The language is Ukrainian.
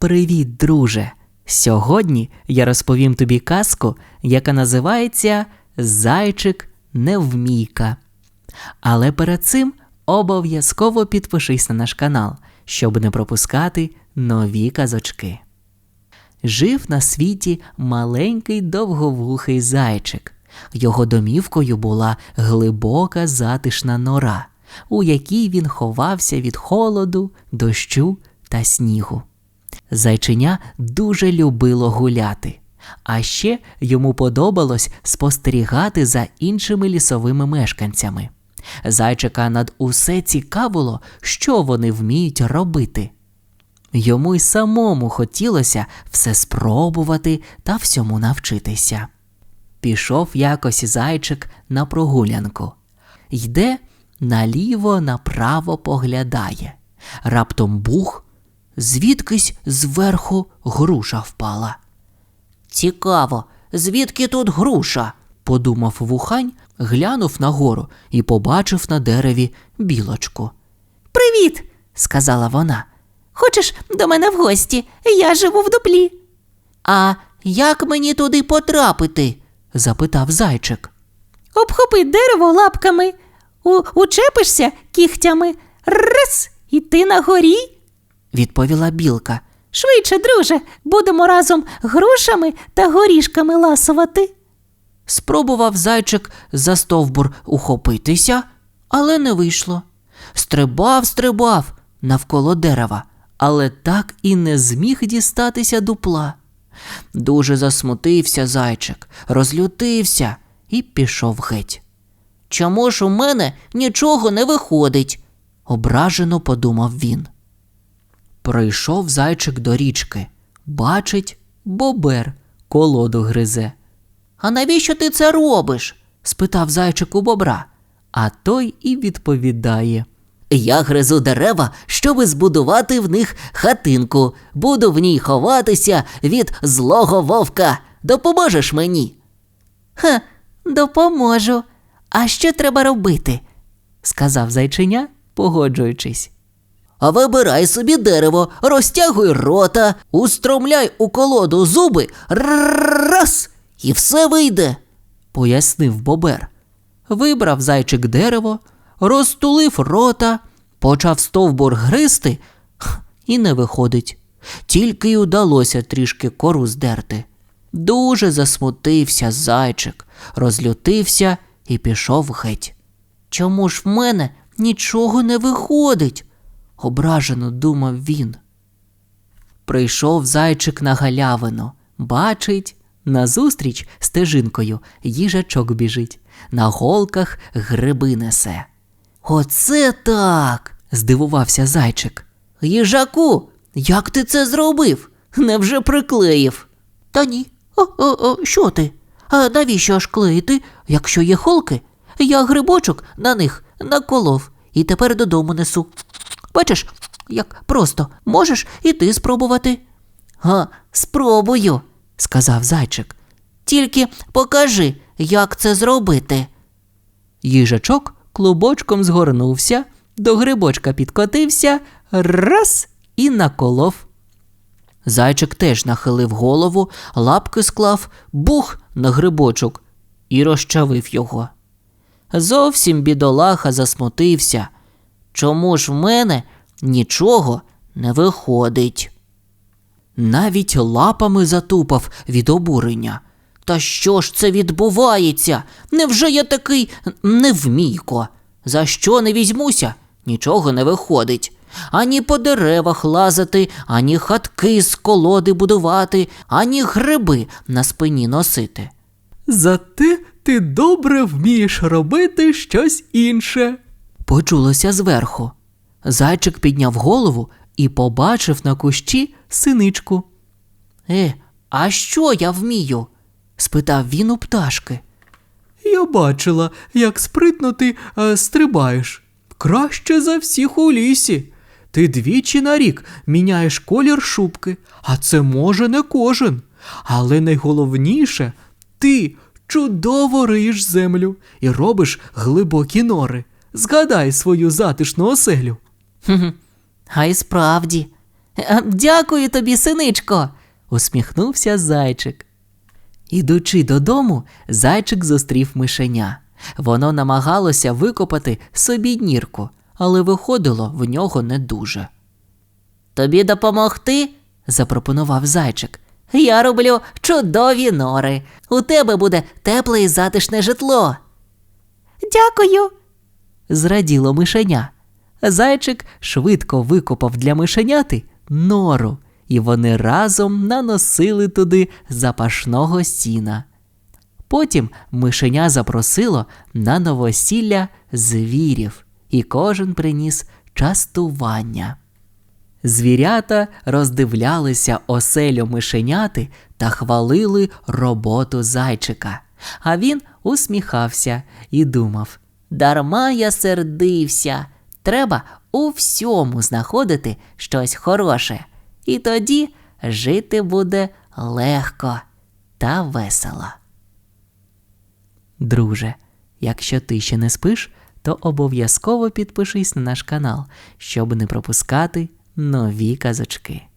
Привіт, друже! Сьогодні я розповім тобі казку, яка називається Зайчик Невмійка. Але перед цим обов'язково підпишись на наш канал, щоб не пропускати нові казочки. Жив на світі маленький довговухий зайчик. Його домівкою була глибока затишна нора, у якій він ховався від холоду, дощу та снігу. Зайченя дуже любило гуляти, а ще йому подобалось спостерігати за іншими лісовими мешканцями. Зайчика над усе цікавило, що вони вміють робити. Йому й самому хотілося все спробувати та всьому навчитися. Пішов якось зайчик на прогулянку. Йде наліво направо поглядає. Раптом бух, звідкись зверху груша впала. Цікаво, звідки тут груша? подумав вухань, глянув нагору і побачив на дереві білочку. Привіт, сказала вона. Хочеш до мене в гості? Я живу в дуплі. А як мені туди потрапити? запитав зайчик. Обхопи дерево лапками, у, учепишся кігтями. Раз, і ти на горі. Відповіла білка. Швидше, друже, будемо разом грушами та горішками ласувати. Спробував зайчик за стовбур ухопитися, але не вийшло. Стрибав, стрибав навколо дерева, але так і не зміг дістатися дупла. Дуже засмутився зайчик, розлютився і пішов геть. Чому ж у мене нічого не виходить? ображено подумав він. Прийшов зайчик до річки, бачить, бобер колоду гризе. А навіщо ти це робиш? спитав зайчик у бобра. А той і відповідає. Я гризу дерева, щоби збудувати в них хатинку. Буду в ній ховатися від злого вовка. Допоможеш мені? Ха, допоможу. А що треба робити? сказав зайченя, погоджуючись. А вибирай собі дерево, розтягуй рота, устромляй у колоду зуби, раз, і все вийде, пояснив бобер. Вибрав зайчик дерево, розтулив рота, почав стовбур гризти, і не виходить. Тільки й удалося трішки кору здерти. Дуже засмутився зайчик, розлютився і пішов геть. Чому ж в мене нічого не виходить? Ображено думав він. Прийшов зайчик на галявину, бачить, назустріч стежинкою їжачок біжить, на голках гриби несе. Оце так. здивувався зайчик. Їжаку, як ти це зробив? Невже приклеїв? Та ні. О, о, о, що ти? А навіщо аж клеїти, якщо є холки? Я грибочок на них наколов і тепер додому несу. Бачиш, як просто можеш і ти спробувати. Га, спробую, сказав зайчик. Тільки покажи, як це зробити. Їжачок клубочком згорнувся, до грибочка підкотився, раз і наколов. Зайчик теж нахилив голову, лапки склав, бух на грибочок і розчавив його. Зовсім бідолаха засмутився. Чому ж в мене нічого не виходить? Навіть лапами затупав від обурення. Та що ж це відбувається? Невже я такий невмійко? За що не візьмуся? Нічого не виходить. Ані по деревах лазати, ані хатки з колоди будувати, ані гриби на спині носити. Зате ти добре вмієш робити щось інше. Почулося зверху. Зайчик підняв голову і побачив на кущі синичку. Е, а що я вмію? спитав він у пташки. Я бачила, як спритно ти е, стрибаєш. Краще за всіх у лісі. Ти двічі на рік міняєш колір шубки, а це може не кожен. Але найголовніше, ти чудово риєш землю і робиш глибокі нори. Згадай свою затишну оселю. А й справді. «Е, Дякую тобі, синичко, усміхнувся зайчик. Ідучи додому, зайчик зустрів мишеня. Воно намагалося викопати собі нірку, але виходило в нього не дуже. Тобі допомогти? запропонував зайчик. Я роблю чудові нори. У тебе буде тепле і затишне житло. Дякую. Зраділо мишеня. Зайчик швидко викопав для мишеняти нору, і вони разом наносили туди запашного сіна. Потім мишеня запросило на новосілля звірів, і кожен приніс частування. Звірята роздивлялися оселю мишеняти та хвалили роботу зайчика. А він усміхався і думав: Дарма я сердився. Треба у всьому знаходити щось хороше, і тоді жити буде легко та весело. Друже, якщо ти ще не спиш, то обов'язково підпишись на наш канал, щоб не пропускати нові казочки.